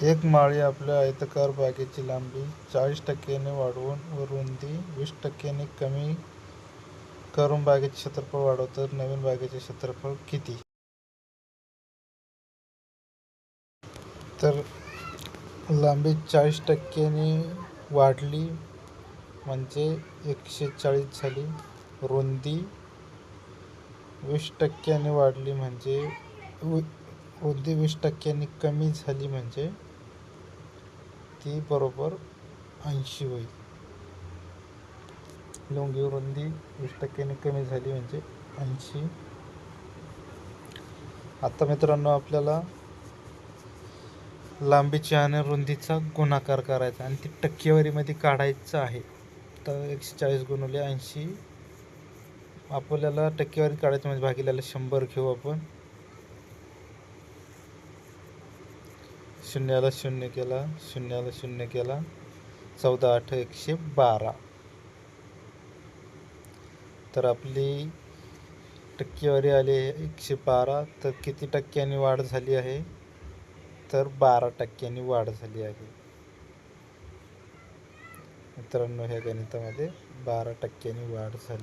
एक माळी आपल्या आयताकार बागेची लांबी चाळीस टक्क्याने वाढवून व रुंदी वीस टक्क्यांनी कमी करून बागेचे क्षेत्रफळ वाढवतात नवीन बागेचे क्षेत्रफळ किती? तर लांबी चाळीस टक्क्याने वाढली म्हणजे एकशे चाळीस झाली. रुंदी वीस टक्क्याने वाढली म्हणजे वृद्धी वीस टक्क्यांनी कमी झाली म्हणजे ती बरोबर ऐंशी होईल. लुंगी रुंदी वीस टक्क्यांनी कमी झाली म्हणजे ऐंशी. आता मित्रांनो आपल्याला लांबीची आणि रुंदीचा गुणाकार करायचा आणि ती टक्केवारीमध्ये काढायचं आहे. तर एकशे चाळीस गुणवले ऐंशी. आपल्याला टक्केवारी काढायचं म्हणजे भागिल्याला शंभर घेऊ आपण. शून्याला शून्य केला शून्याला शून्य केला. चौदा आठ एकशे बारा. तर आपली टक्केवारी आली आहे एकशे बारा. तर किती टक्क्यांनी वाढ झाली आहे? तर बारा टक्क्यांनी वाढ झाली आहे. मित्रांनो ह्या गणितामध्ये बारा टक्क्यांनी वाढ झाली.